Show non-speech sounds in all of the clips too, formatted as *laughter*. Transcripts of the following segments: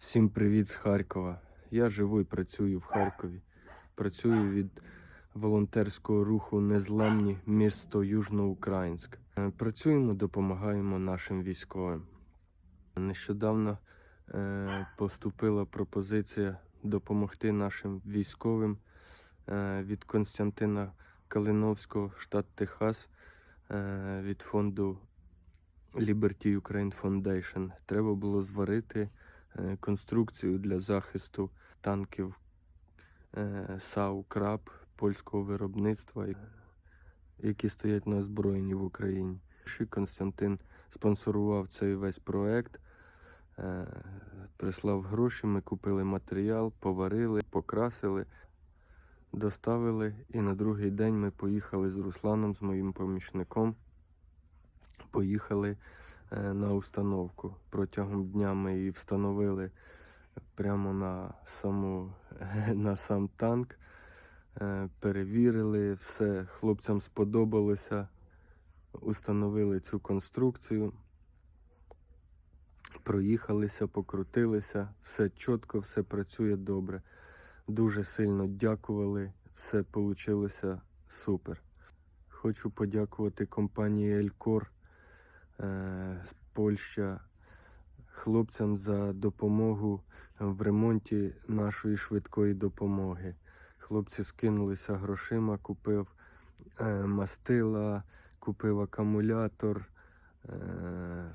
Всім привіт з Харкова. Я живу і працюю в Харкові. Працюю від волонтерського руху Незламні місто Южноукраїнськ. Е, Працюємо, допомагаємо нашим військовим. Нещодавно е, поступила пропозиція допомогти нашим військовим е, від Константина Калиновського, штат Техас, е, від фонду Liberty Ukraine Foundation. Треба було зварити конструкцію для захисту танків е, САУ Краб польського виробництва, е, які стоять на озброєнні в Україні. Константин спонсорував цей весь проект, е, прислав гроші, ми купили матеріал, поварили, покрасили, доставили. І на другий день ми поїхали з Русланом, з моїм помічником. Поїхали е, на установку. Протягом дня ми її встановили прямо на, саму, *laughs* на сам танк. Е, Перевірили, все хлопцям сподобалося. Установили цю конструкцію. Проїхалися, покрутилися, все чітко, все працює добре. Дуже сильно дякували, все вийшло супер. Хочу подякувати компанії Елькор е, Польща хлопцям за допомогу в ремонті нашої швидкої допомоги. Хлопці скинулися грошима, купив е, мастила, купив акумулятор. Е,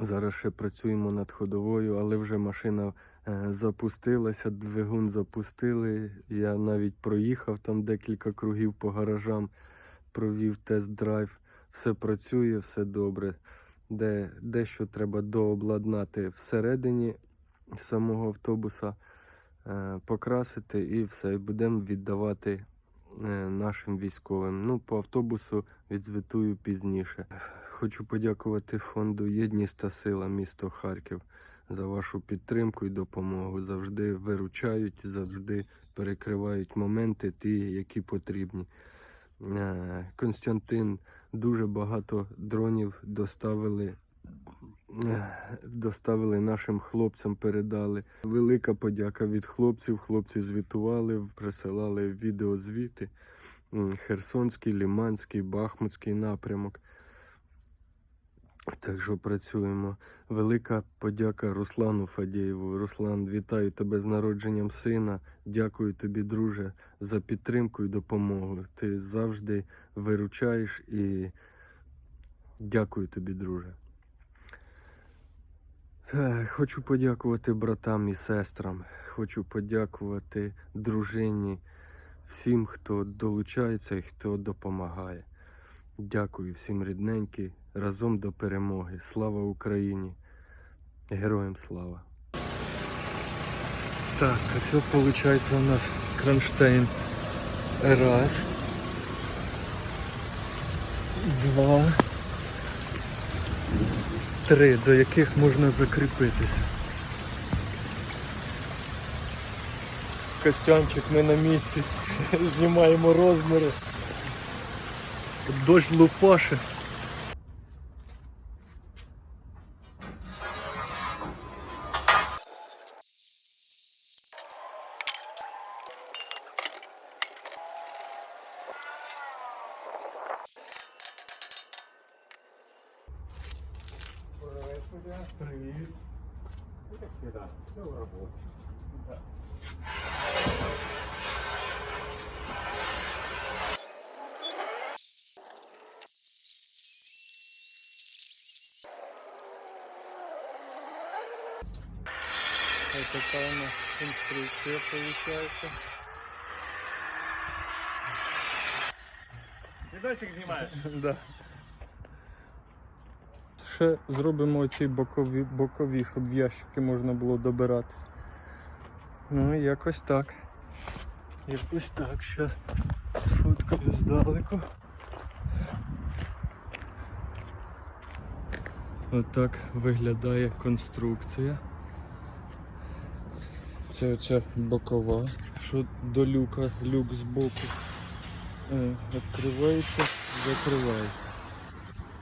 зараз ще працюємо над ходовою, але вже машина е, запустилася, двигун запустили. Я навіть проїхав там декілька кругів по гаражам, провів тест-драйв. Все працює, все добре. Де, дещо треба дообладнати всередині самого автобуса, е, покрасити і все. І будемо віддавати е, нашим військовим. Ну, по автобусу відзвітую пізніше. Хочу подякувати фонду Єдність та сила місто Харків за вашу підтримку і допомогу. Завжди виручають, завжди перекривають моменти, ті, які потрібні. Е, Константин дуже багато дронів доставили. Доставили нашим хлопцям, передали. Велика подяка від хлопців. Хлопці звітували, присилали відеозвіти. Херсонський, Ліманський, Бахмутський напрямок. Так що працюємо. Велика подяка Руслану Фадєєву. Руслан, вітаю тебе з народженням сина. Дякую тобі, друже, за підтримку і допомогу. Ти завжди виручаєш і дякую тобі, друже. Хочу подякувати братам і сестрам. Хочу подякувати дружині, всім, хто долучається і хто допомагає. Дякую всім рідненькі. Разом до перемоги. Слава Україні! Героям слава! Так, а все виходить у нас кронштейн. Раз. Два. Три, до яких можна закріпитися. Костянчик, ми на місці. *laughs* Знімаємо розміри. Дощ лупаше. Всегда, все в работе. Вот такая у нас конструкция получается. Видосик снимаешь? Да. Ще зробимо ці бокові, бокові, щоб в ящики можна було добиратися. Ну, якось так. Якось так. Зараз сфоткаю здалеку. Отак виглядає конструкція. Це оця бокова, що до люка, люк збоку. Е, Відкривається, закривається.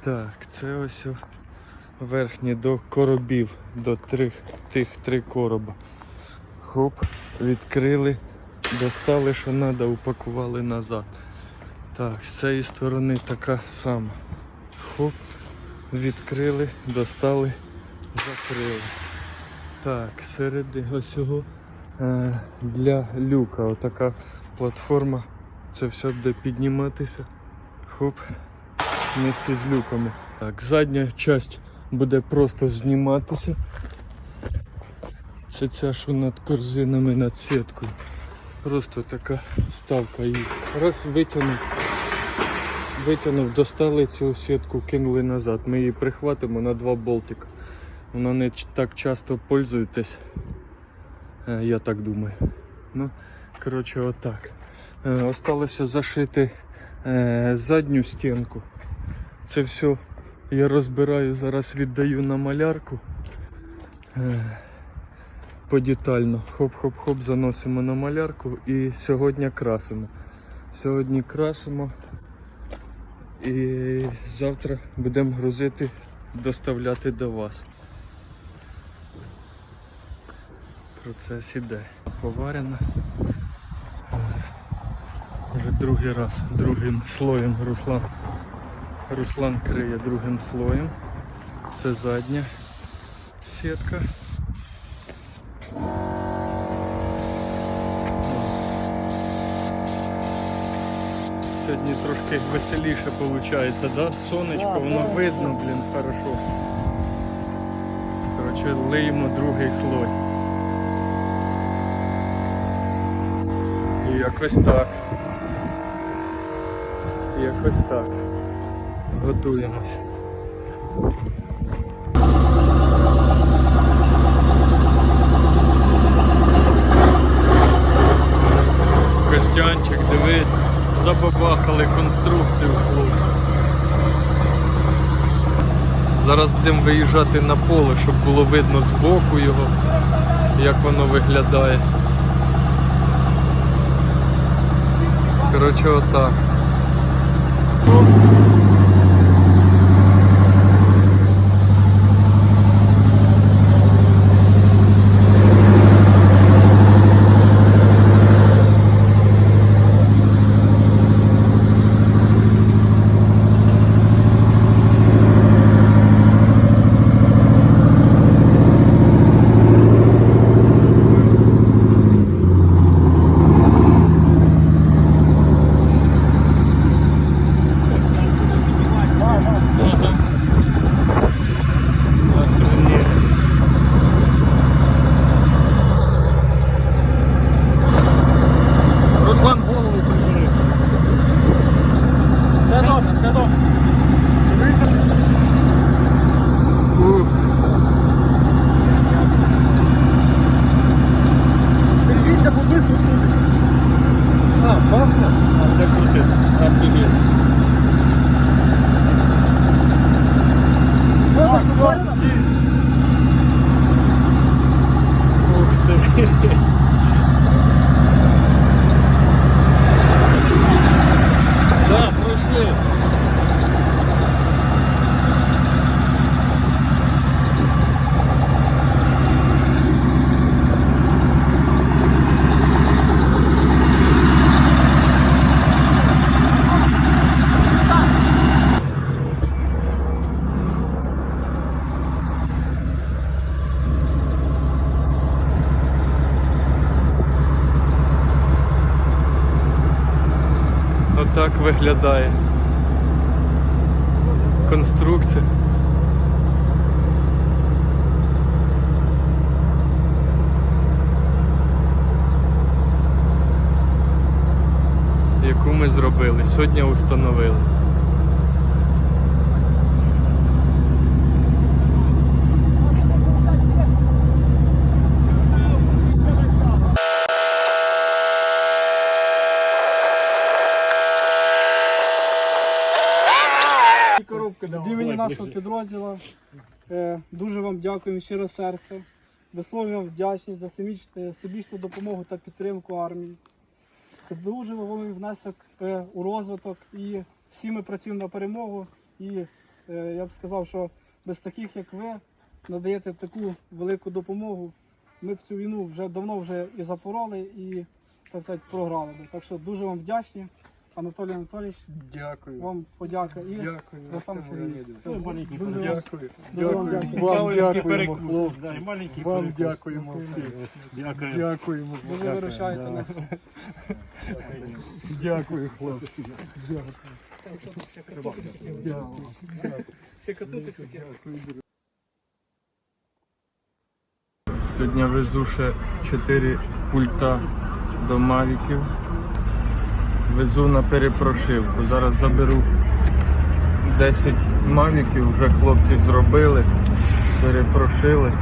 Так, це ось верхні до коробів, до трих, тих три короба. Хоп, відкрили, достали, що треба, упакували назад. Так, з цієї сторони така сама. Хоп, відкрили, достали, закрили. Так, середи ось цього е, для люка. Отака платформа. Це все буде підніматися. Хоп. Вместе з люками. Так, задня часть буде просто зніматися. Це ця, що над корзинами над сіткою. Просто така вставка і раз витягнув. Витягнув, достали цю сітку, кинули назад. Ми її прихватимо на два болтика. Вона не так часто пользуєтесь. Е, Я так думаю. Ну, коротше, отак. Е, Осталося зашити е, задню стінку. Це все я розбираю, зараз віддаю на малярку. Е, Подетально. Хоп-хоп-хоп, заносимо на малярку і сьогодні красимо. Сьогодні красимо і завтра будемо грузити, доставляти до вас. Процес іде. Поварена. Е, Вже другий раз, другим слоєм Руслан. Руслан криє другим слоєм. Це задня сітка. Сьогодні трошки веселіше виходить, да? Сонечко, воно видно, блін, хорошо. Коротше, лиємо другий слой. І якось так. Якось так. Готуємось. Костянчик, диви, забабахали конструкцію хлопці. Зараз будемо виїжджати на поле, щоб було видно з боку його, як воно виглядає. Коротше, отак. Охренеть. Руслан голову прибери. Все добре, все добре. Ух. Держіться, бо близько крутиться. А, пахне? А, так крутить. Офігеть. Що за хвилина? Ух ти. Да, пройшли. Отак виглядає конструкція. Яку ми зробили, сьогодні установили. Нашого підрозділу е, дуже вам дякуємо щиро серце. Висловлюємо вдячність за е, всебічну допомогу та підтримку армії. Це дуже вагомий внесок е, у розвиток і всі ми працюємо на перемогу. І я б сказав, що без таких, як ви, надаєте таку велику допомогу, ми б цю війну вже давно вже і запороли, і так сказати, програли. Так що дуже вам вдячні. Анатолій Анатолійович, Дякую. вам подяка і Дякую. Руслан Сергійович. Все, маленький дуже вам- Дякую. Дуже вам Дякую. дякую. Вам Маленький дякуємо, перекус. хлопці. Да, маленький Вам перекус. дякуємо всім. Дякую. Дякуємо. Дуже виручаєте нас. Дякую, хлопці. Сьогодні везу ще 4 пульта до мавіків. Везу на перепрошивку. Зараз заберу 10 мавіків, вже хлопці зробили, перепрошили.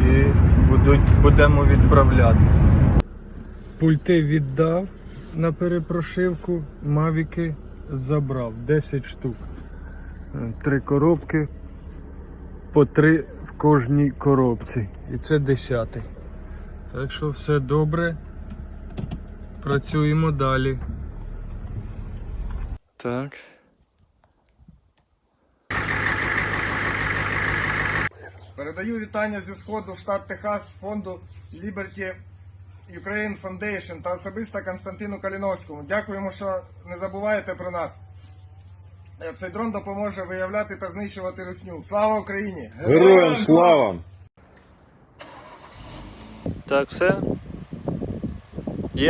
І будуть, будемо відправляти. Пульти віддав на перепрошивку, мавіки забрав 10 штук. Три коробки по три в кожній коробці. І це десятий. Так що все добре. Працюємо далі. Так. Передаю вітання зі сходу в штат Техас фонду Liberty Ukraine Foundation та особисто Константину Каліновському. Дякуємо, що не забуваєте про нас. Цей дрон допоможе виявляти та знищувати русню. Слава Україні! Героям слава! থাকছে